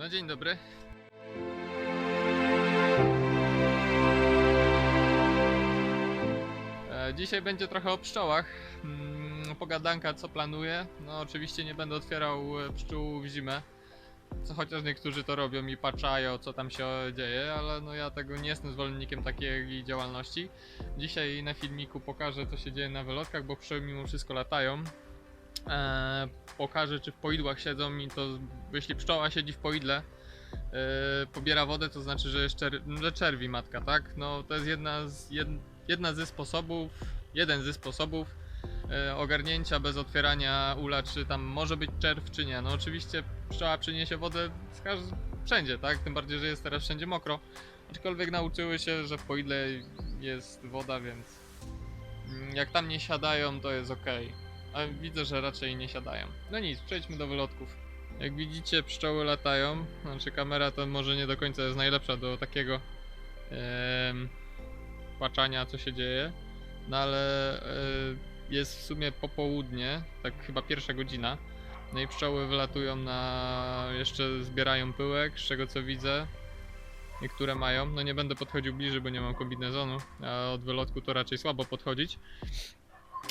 No dzień dobry. E, Dzisiaj będzie trochę o pszczołach. Mm, Pogadanka, co planuję. No oczywiście nie będę otwierał e, pszczół w zimę. Co chociaż niektórzy to robią i patrzają, co tam się dzieje, ale no ja tego nie jestem zwolennikiem takiej działalności. Dzisiaj na filmiku pokażę, co się dzieje na wylotkach, bo pszczoły mimo wszystko latają. Eee, pokażę, czy w poidłach siedzą i to, jeśli pszczoła siedzi w poidle, e, pobiera wodę, to znaczy, że, jest czer- że czerwi matka, tak? No to jest jedna, z, jed, jedna ze sposobów, jeden ze sposobów e, ogarnięcia bez otwierania ula, czy tam może być czerw, czy nie. No oczywiście pszczoła przyniesie wodę z każ- wszędzie, tak? Tym bardziej, że jest teraz wszędzie mokro. Aczkolwiek nauczyły się, że w poidle jest woda, więc mm, jak tam nie siadają, to jest ok. A widzę, że raczej nie siadają. No nic, przejdźmy do wylotków. Jak widzicie, pszczoły latają. Znaczy, kamera to może nie do końca jest najlepsza do takiego em, co się dzieje. No ale e, jest w sumie popołudnie, tak chyba pierwsza godzina. No i pszczoły wylatują na. jeszcze zbierają pyłek, z czego co widzę. Niektóre mają. No nie będę podchodził bliżej, bo nie mam kombinezonu. A od wylotku to raczej słabo podchodzić.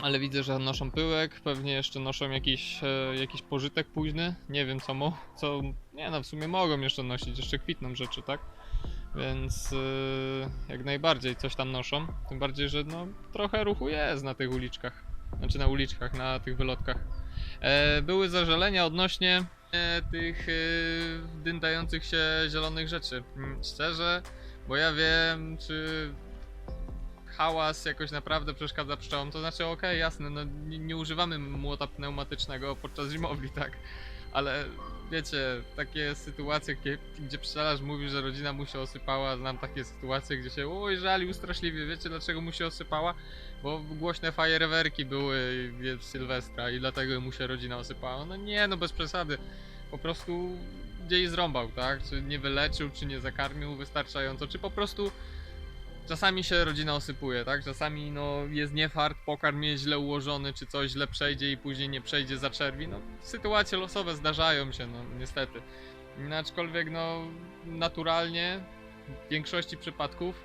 Ale widzę, że noszą pyłek, pewnie jeszcze noszą jakiś, e, jakiś pożytek późny. Nie wiem co mo, co. Nie no, w sumie mogą jeszcze nosić, jeszcze kwitną rzeczy, tak? Więc e, jak najbardziej coś tam noszą. Tym bardziej, że no trochę ruchu jest na tych uliczkach. Znaczy na uliczkach, na tych wylotkach. E, były zażalenia odnośnie e, tych e, dyndających się zielonych rzeczy. Mm, Szczerze, bo ja wiem, czy hałas jakoś naprawdę przeszkadza pszczołom, to znaczy okej, jasne, no nie, nie używamy młota pneumatycznego podczas zimowli, tak? Ale wiecie, takie sytuacje, kie- gdzie pszczelarz mówi, że rodzina mu się osypała, znam takie sytuacje, gdzie się oj żalił straszliwie, wiecie dlaczego mu się osypała? Bo głośne fajerwerki były w Sylwestra i dlatego mu się rodzina osypała. No nie, no bez przesady. Po prostu gdzieś zrąbał, tak? Czy nie wyleczył, czy nie zakarmił wystarczająco, czy po prostu czasami się rodzina osypuje, tak? Czasami no jest niefart, pokarm jest źle ułożony, czy coś źle przejdzie i później nie przejdzie za czerwi. No sytuacje losowe zdarzają się, no niestety. No, Aczkolwiek no naturalnie w większości przypadków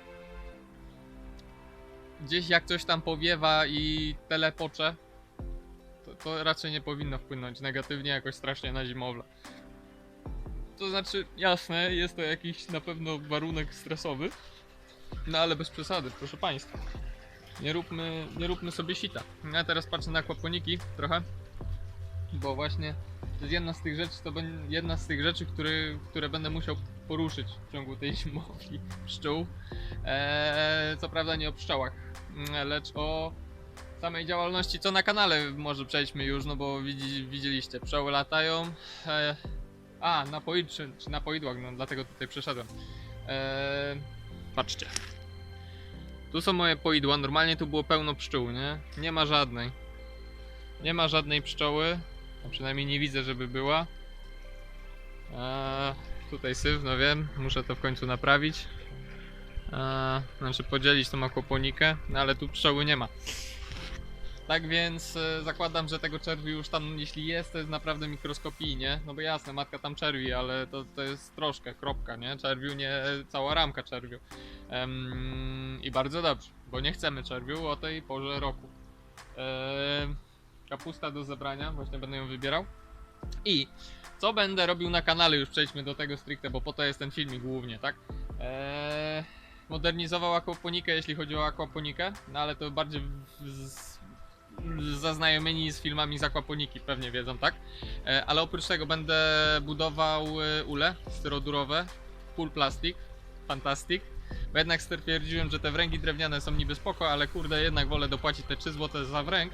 gdzieś jak coś tam powiewa i telepocze, to, to raczej nie powinno wpłynąć negatywnie jakoś strasznie na zimowlę. To znaczy, jasne, jest to jakiś na pewno warunek stresowy, no ale bez przesady, proszę państwa. Nie róbmy, nie róbmy sobie sita. Ja teraz patrzę na akwaponiki trochę, bo właśnie to jest jedna z tych rzeczy, to jedna z tych rzeczy, które, które będę musiał poruszyć w ciągu tej zimowli pszczół. Eee, co prawda nie o pszczołach, lecz o samej działalności, co na kanale może przejdźmy już, no bo widzi, widzieliście, pszczoły latają. Eee, a, na poid, czy, czy na poidłach, no dlatego tutaj przeszedłem. Eee, patrzcie. Tu są moje poidła, normalnie tu było pełno pszczół, nie? Nie ma żadnej. Nie ma żadnej pszczoły, a przynajmniej nie widzę, żeby była. Eee, tutaj syf, no wiem, muszę to w końcu naprawić. Eee, znaczy podzielić tą akwaponikę, no ale tu pszczoły nie ma. Tak więc e, zakładam, że tego czerwi już tam, jeśli jest, to jest naprawdę mikroskopijnie. No bo jasne, matka tam czerwi, ale to, to jest troszkę, kropka, nie? Czerwiu nie cała ramka czerwiu. I bardzo dobrze, bo nie chcemy czerwiu o tej porze roku. Kapusta do zebrania, właśnie będę ją wybierał. I co będę robił na kanale, już przejdźmy do tego stricte, bo po to jest ten filmik głównie, tak? Eee, modernizował akwaponikę, jeśli chodzi o akwaponikę, no ale to bardziej w, zaznajomieni z filmami z akwaponiki, pewnie wiedzą, tak? E, ale oprócz tego będę budował e, ule styrodurowe, full plastik, fantastic. Bo jednak stwierdziłem, że te wręgi drewniane są niby spoko, ale kurde, jednak wolę dopłacić te 3 zł za wręg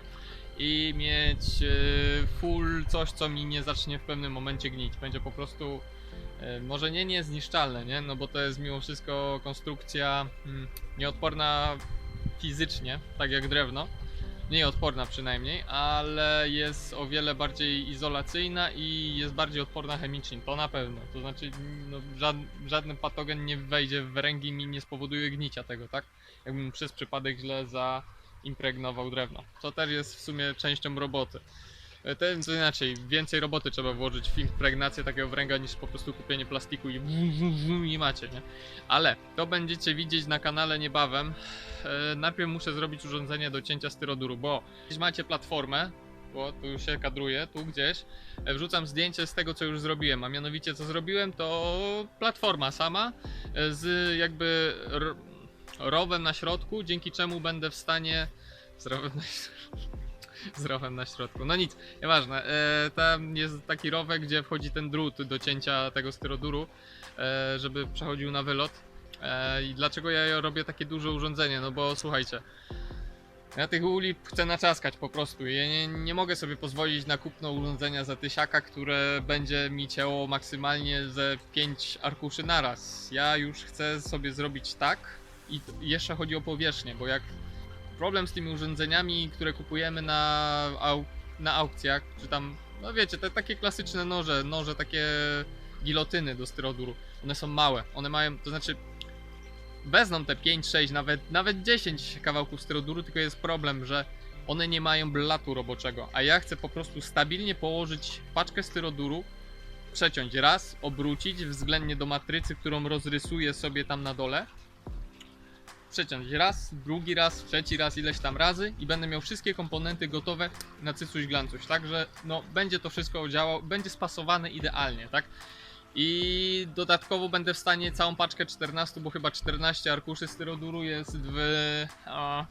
i mieć e, full coś, co mi nie zacznie w pewnym momencie gnić. Będzie po prostu może nie niezniszczalne, nie? No bo to jest mimo wszystko konstrukcja mm, nieodporna fizycznie, tak jak drewno. Mniej odporna przynajmniej, ale jest o wiele bardziej izolacyjna i jest bardziej odporna chemicznie, to na pewno. To znaczy, no, żad, żaden patogen nie wejdzie w ręki i nie spowoduje gnicia tego, tak? Jakbym przez przypadek źle zaimpregnował drewno. Co też jest w sumie częścią roboty. E, Ten, to inaczej, więcej roboty trzeba włożyć w impregnację takiego wręga niż po prostu kupienie plastiku i wum, i macie, nie? Ale to będziecie widzieć na kanale niebawem. E, najpierw muszę zrobić urządzenie do cięcia styroduru, bo jeśli macie platformę, bo tu się kadruje, tu gdzieś, e, wrzucam zdjęcie z tego, co już zrobiłem, a mianowicie co zrobiłem, to platforma sama z jakby rowem na środku, dzięki czemu będę w stanie z rowem na z rowem na środku. No nic, nieważne. E, tam jest taki rowek, gdzie wchodzi ten drut do cięcia tego styroduru, e, żeby przechodził na wylot. E, I dlaczego ja robię takie duże urządzenie? No bo słuchajcie, ja tych uli chcę naczaskać po prostu. Ja nie, nie mogę sobie pozwolić na kupno urządzenia za tysiaka, które będzie mi cięło maksymalnie ze 5 arkuszy naraz. Ja już chcę sobie zrobić tak i jeszcze chodzi o powierzchnię, bo jak problem z tymi urządzeniami, które kupujemy na, na aukcjach, czy tam, no wiecie, te takie klasyczne noże, noże takie gilotyny do styroduru, one są małe, one mają, to znaczy wezmą te 5, 6, nawet, nawet 10 kawałków styroduru, tylko jest problem, że one nie mają blatu roboczego, a ja chcę po prostu stabilnie położyć paczkę styroduru, przeciąć raz, obrócić względnie do matrycy, którą rozrysuję sobie tam na dole, przeciąć raz, drugi raz, trzeci raz, ileś tam razy i będę miał wszystkie komponenty gotowe na cycuś glancuś, także no będzie to wszystko działało, będzie spasowane idealnie, tak? I dodatkowo będę w stanie całą paczkę 14, bo chyba 14 arkuszy styroduru jest w,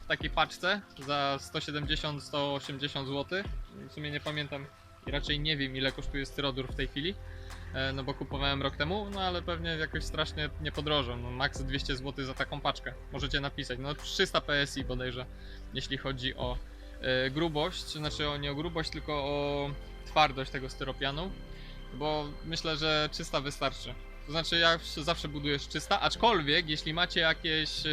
w takiej paczce za 170-180 zł. W sumie nie pamiętam i raczej nie wiem ile kosztuje styrodur w tej chwili. E, No bo kupowałem rok temu, no ale pewnie jakoś strasznie nie podrożą. No max 200 zł za taką paczkę. Możecie napisać. No 300 PSI bodajże, jeśli chodzi o e, grubość, znaczy o, nie o grubość, tylko o twardość tego styropianu. Bo myślę, że 300 wystarczy. To znaczy ja zawsze buduję z 300, aczkolwiek jeśli macie jakieś e,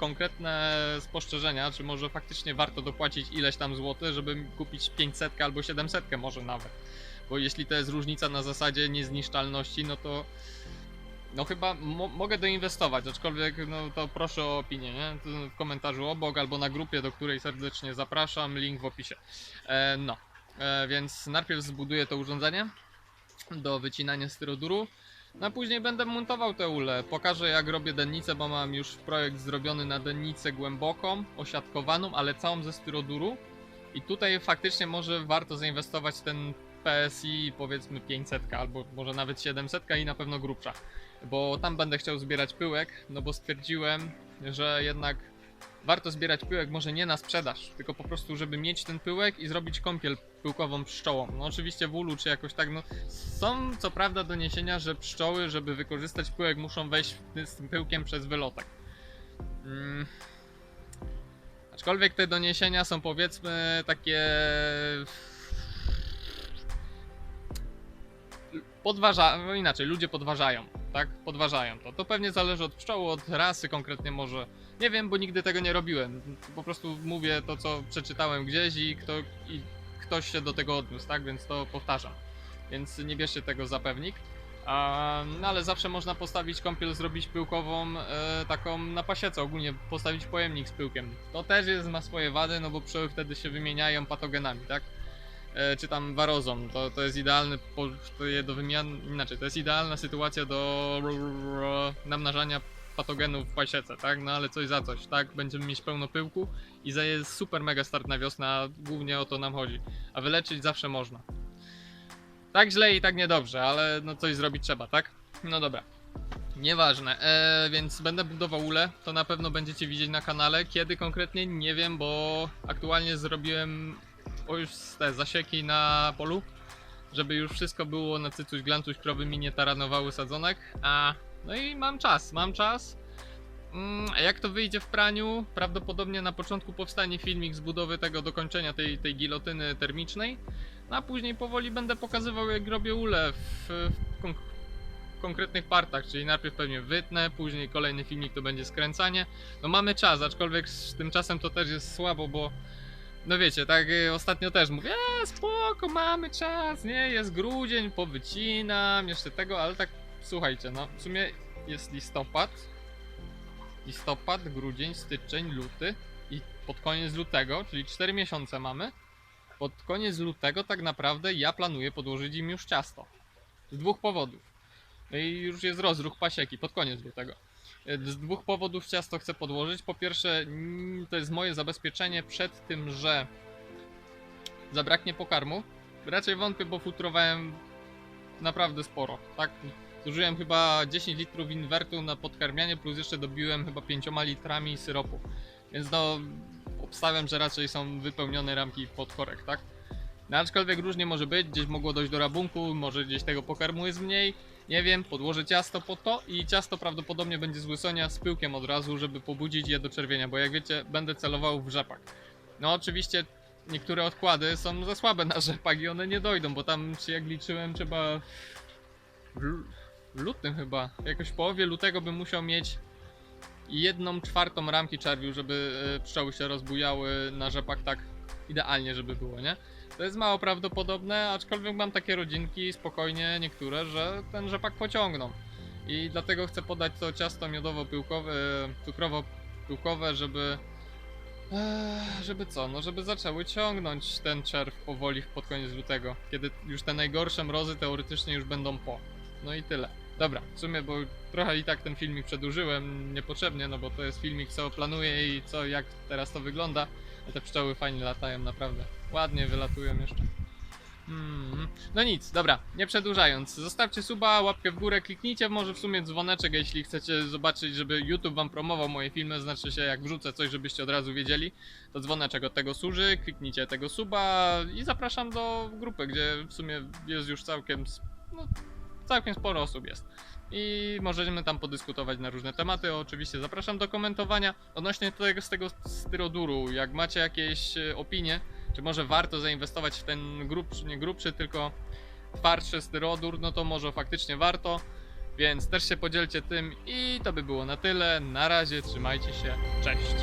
konkretne spostrzeżenia, czy może faktycznie warto dopłacić ileś tam złotych, żeby kupić 500 albo 700 może nawet. Bo jeśli to jest różnica na zasadzie niezniszczalności, no to no chyba mo mogę doinwestować, aczkolwiek no to proszę o opinię, nie? W komentarzu obok albo na grupie, do której serdecznie zapraszam, link w opisie. E, no, e, więc najpierw zbuduję to urządzenie do wycinania styroduru, no a później będę montował te ule. Pokażę jak robię dennicę, bo mam już projekt zrobiony na dennicę głęboką, osiadkowaną, ale całą ze styroduru. I tutaj faktycznie może warto zainwestować ten PSI powiedzmy 500 albo może nawet 700 i na pewno grubsza. Bo tam będę chciał zbierać pyłek, no bo stwierdziłem, że jednak warto zbierać pyłek może nie na sprzedaż, tylko po prostu żeby mieć ten pyłek i zrobić kąpiel pyłkową pszczołą. No oczywiście w ulu czy jakoś tak, no są co prawda doniesienia, że pszczoły, żeby wykorzystać pyłek muszą wejść z tym pyłkiem przez wylotek. Mm. Aczkolwiek te doniesienia są powiedzmy takie podważa, no inaczej, ludzie podważają, tak? Podważają to. To pewnie zależy od pszczoły, od rasy konkretnie może. Nie wiem, bo nigdy tego nie robiłem. Po prostu mówię to, co przeczytałem gdzieś i, kto, i ktoś się do tego odniósł, tak? Więc to powtarzam. Więc nie bierzcie tego za pewnik. A, no ale zawsze można postawić kąpiel, zrobić pyłkową, e, taką na pasiece, ogólnie postawić pojemnik z pyłkiem. To też jest, ma swoje wady, no bo pszczoły wtedy się wymieniają patogenami, tak? E, czy tam warozą. To, to jest idealny do wymian, inaczej, to jest idealna sytuacja do namnażania patogenów w pasiece, tak? No ale coś za coś, tak? Będziemy mieć pełno pyłku i za jest super mega start na wiosnę, a głównie o to nam chodzi. A wyleczyć zawsze można. Tak źle i tak niedobrze, ale no coś zrobić trzeba, tak? No dobra. Nieważne, e, więc będę budował ule, to na pewno będziecie widzieć na kanale. Kiedy konkretnie nie wiem, bo aktualnie zrobiłem o już te zasieki na polu, żeby już wszystko było na cycuś glancuś, krowy mi nie taranowały sadzonek, a no i mam czas, mam czas. Mm, A jak to wyjdzie w praniu? Prawdopodobnie na początku powstanie filmik z budowy tego dokończenia tej, tej gilotyny termicznej, no a później powoli będę pokazywał jak robię ule w, w kon konkretnych partach, czyli najpierw pewnie wytnę, później kolejny filmik to będzie skręcanie. No mamy czas, aczkolwiek z tym czasem to też jest słabo, bo no wiecie, tak y, ostatnio też mówię, eee, spoko, mamy czas, nie, jest grudzień, powycinam, jeszcze tego, ale tak, słuchajcie, no, w sumie jest listopad, listopad, grudzień, styczeń, luty i pod koniec lutego, czyli 4 miesiące mamy, pod koniec lutego tak naprawdę ja planuję podłożyć im już ciasto. Z dwóch powodów. No i już jest rozruch pasieki pod koniec lutego. E, Z dwóch powodów ciasto chcę podłożyć. Po pierwsze, to jest moje zabezpieczenie przed tym, że zabraknie pokarmu. Raczej wątpię, bo futrowałem naprawdę sporo, tak? Zużyłem chyba 10 litrów inwertu na podkarmianie, plus jeszcze dobiłem chyba 5 litrami syropu. Więc no, obstawiam, że raczej są wypełnione ramki pod korek, tak? No aczkolwiek różnie może być, gdzieś mogło dojść do rabunku, może gdzieś tego pokarmu jest mniej, nie wiem, podłożę ciasto po to i ciasto prawdopodobnie będzie z łysonia z pyłkiem od razu, żeby pobudzić je do czerwienia, bo jak wiecie, będę celował w rzepak. No oczywiście niektóre odkłady są za słabe na rzepak i one nie dojdą, bo tam czy jak liczyłem trzeba w lu- w lutym chyba, jakoś w połowie lutego bym musiał mieć jedną czwartą ramki czerwiu, żeby e, pszczoły się rozbujały na rzepak tak idealnie, żeby było, nie? To jest mało prawdopodobne, aczkolwiek mam takie rodzinki, spokojnie niektóre, że ten rzepak pociągną. I dlatego chcę podać to ciasto miodowo-pyłkowe, e, cukrowo-pyłkowe, żeby Eee, żeby co? No żeby zaczęły ciągnąć ten czerw powoli pod koniec lutego, kiedy już te najgorsze mrozy teoretycznie już będą po. No i tyle. Dobra, w sumie, bo trochę i tak ten filmik przedłużyłem niepotrzebnie, no bo to jest filmik co planuję i co, jak teraz to wygląda. Te pszczoły fajnie latają, naprawdę. Ładnie wylatują jeszcze. Mm. No nic, dobra, nie przedłużając. Zostawcie suba, łapkę w górę, kliknijcie może w sumie dzwoneczek, jeśli chcecie zobaczyć, żeby YouTube wam promował moje filmy, znaczy się jak wrzucę coś, żebyście od razu wiedzieli, to dzwoneczek od tego służy, kliknijcie tego suba i zapraszam do grupy, gdzie w sumie jest już całkiem, no, całkiem sporo osób jest. I możemy tam podyskutować na różne tematy. Oczywiście zapraszam do komentowania. Odnośnie tego, z tego styroduru, jak macie jakieś e, opinie, czy może warto zainwestować w ten grubszy, nie grubszy, tylko twardszy styrodur, no to może faktycznie warto. Więc też się podzielcie tym i to by było na tyle. Na razie, trzymajcie się, cześć.